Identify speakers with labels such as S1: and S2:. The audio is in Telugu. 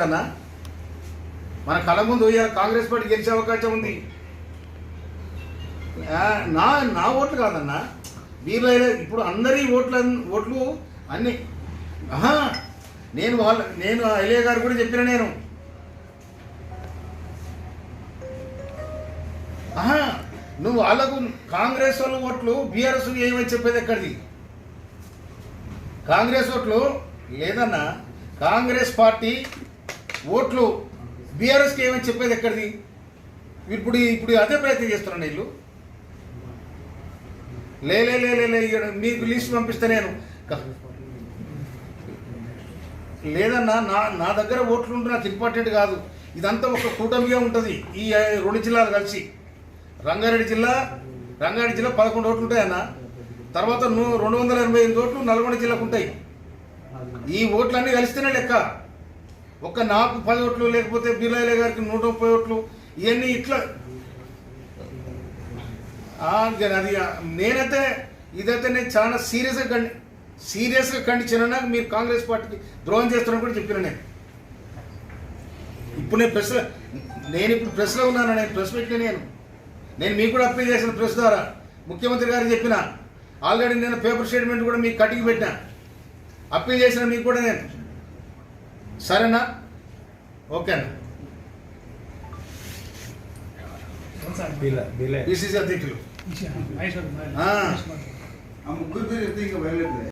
S1: అన్న మన కళ ముందు కాంగ్రెస్ పార్టీ గెలిచే అవకాశం ఉంది. నా నా ఓట్లు కాదన్న. వీళ్ళ ఇప్పుడు అందరి ఓట్ల ఓట్లు అన్ని. నేను వాళ్ళ నేను ఎలియ గారు కూడా చెప్పిన నేను. నువ్వు వాళ్ళకు కాంగ్రెస్ వాళ్ళ ఓట్లు బీఆర్ఎస్ ఏమని చెప్పేది ఎక్కడిది? కాంగ్రెస్ ఓట్లు లేదన్నా కాంగ్రెస్ పార్టీ ఓట్లు బీఆర్ఎస్కి ఏమని చెప్పేది ఎక్కడిది? ఇప్పుడు ఇప్పుడు అదే ప్రయత్నం చేస్తున్నాను వీళ్ళు లే లే లే లే, మీకు లిస్ట్ పంపిస్తే నేను. లేదన్నా నా నా దగ్గర ఓట్లు ఉంటే నాకు ఇంపార్టెంట్ కాదు. ఇదంతా ఒక కూటమిగా ఉంటుంది. ఈ రెండు జిల్లాలు కలిసి. రంగారెడ్డి జిల్లా రంగారెడ్డి జిల్లా పదకొండు ఓట్లు ఉంటాయన్న తర్వాత రెండు వందల ఎనభై ఎనిమిది ఓట్లు నల్గొండ జిల్లాకు ఉంటాయి. ఈ ఓట్లన్నీ కలిస్తేనే లెక్క. ఒక నాకు పది ఓట్లు లేకపోతే బిర్లాయిలే గారికి నూట ముప్పై ఓట్లు ఇవన్నీ ఇట్లా. అది నేనైతే ఇదైతే నేను చాలా సీరియస్గా కండి సీరియస్గా ఖండించిన. మీరు కాంగ్రెస్ పార్టీకి ద్రోహం చేస్తున్నా కూడా చెప్పిన నేను. ఇప్పుడు నేను ప్రెస్ నేను ఇప్పుడు ప్రెస్లో ఉన్నాను నేను ప్రెస్ పెట్టిన నేను. నేను మీకు కూడా అప్పీల్ చేసిన ప్రెస్ ద్వారా. ముఖ్యమంత్రి గారు చెప్పిన. ఆల్రెడీ నేను పేపర్ స్టేట్మెంట్ కూడా మీకు కటికి పెట్టిన. అప్పీల్ చేసిన మీకు కూడా నేను. సరేనా? ఓకేనా? పిసిసి అధ్యక్షులు
S2: ముగ్గురు ఇంకా బయలుదేరుతుంది